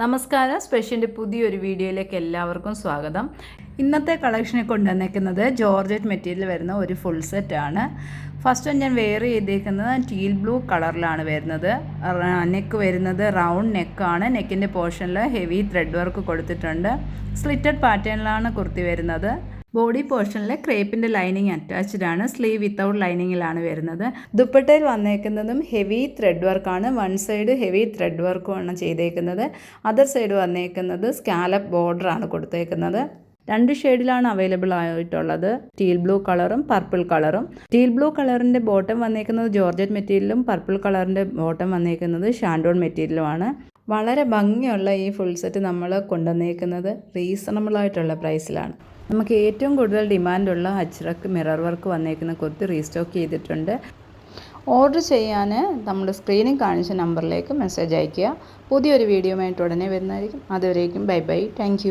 നമസ്കാരം. സ്പെഷ്യന്റെ പുതിയൊരു വീഡിയോയിലേക്ക് എല്ലാവർക്കും സ്വാഗതം. ഇന്നത്തെ കളക്ഷനെ കൊണ്ടുവന്നേക്കുന്നത് ജോർജറ്റ് മെറ്റീരിയൽ വരുന്ന ഒരു ഫുൾ സെറ്റാണ് ഫസ്റ്റ് ഞാൻ വെയർ ചെയ്തേക്കുന്നത് ടീൽ ബ്ലൂ കളറിലാണ് വരുന്നത്. നെക്ക് വരുന്നത് റൗണ്ട് നെക്കാണ് നെക്കിന്റെ പോർഷനിൽ ഹെവി ത്രെഡ് വർക്ക് കൊടുത്തിട്ടുണ്ട്. സ്ലിറ്റഡ് പാറ്റേണിലാണ് കുർത്തി വരുന്നത്. ബോഡി പോർഷനിൽ ക്രേപ്പിന്റെ ലൈനിങ് അറ്റാച്ച്ഡ് ആണ്. സ്ലീവ് വിത്തൗട്ട് ലൈനിങ്ങിലാണ് വരുന്നത്. ദുപ്പട്ടയിൽ വന്നേക്കുന്നതും ഹെവി ത്രെഡ് വർക്കാണ് വൺ സൈഡ് ഹെവി ത്രെഡ് വർക്കുമാണ് ചെയ്തേക്കുന്നത്. അതർ സൈഡ് വന്നേക്കുന്നത് സ്കാലപ്പ് ബോർഡറാണ് കൊടുത്തേക്കുന്നത്. രണ്ട് ഷെയ്ഡിലാണ് അവൈലബിൾ ആയിട്ടുള്ളത്. ടീൽ ബ്ലൂ കളറും പർപ്പിൾ കളറും. ടീൽ ബ്ലൂ കളറിന്റെ ബോട്ടം വന്നേക്കുന്നത് ജോർജറ്റ് മെറ്റീരിയലും പർപ്പിൾ കളറിന്റെ ബോട്ടം വന്നേക്കുന്നത് ഷാൻഡോൺ മെറ്റീരിയലുമാണ്. വളരെ ഭംഗിയുള്ള ഈ ഫുൾ സെറ്റ് നമ്മൾ കൊണ്ടുവന്നേക്കുന്നത് റീസണബിൾ ആയിട്ടുള്ള പ്രൈസിലാണ് നമുക്ക് ഏറ്റവും കൂടുതൽ ഡിമാൻഡുള്ള അജ്രക്ക് മിറർ വർക്ക് വന്നേക്കുന്ന കുർത്തി റീസ്റ്റോക്ക് ചെയ്തിട്ടുണ്ട്. ഓർഡർ ചെയ്യാൻ നമ്മുടെ സ്ക്രീനിൽ കാണിച്ച നമ്പറിലേക്ക് മെസ്സേജ് അയയ്ക്കുക. പുതിയൊരു വീഡിയോയുമായിട്ട് ഉടനെ വരുന്നതായിരിക്കും. അതുവരേക്കും ബൈ ബൈ താങ്ക്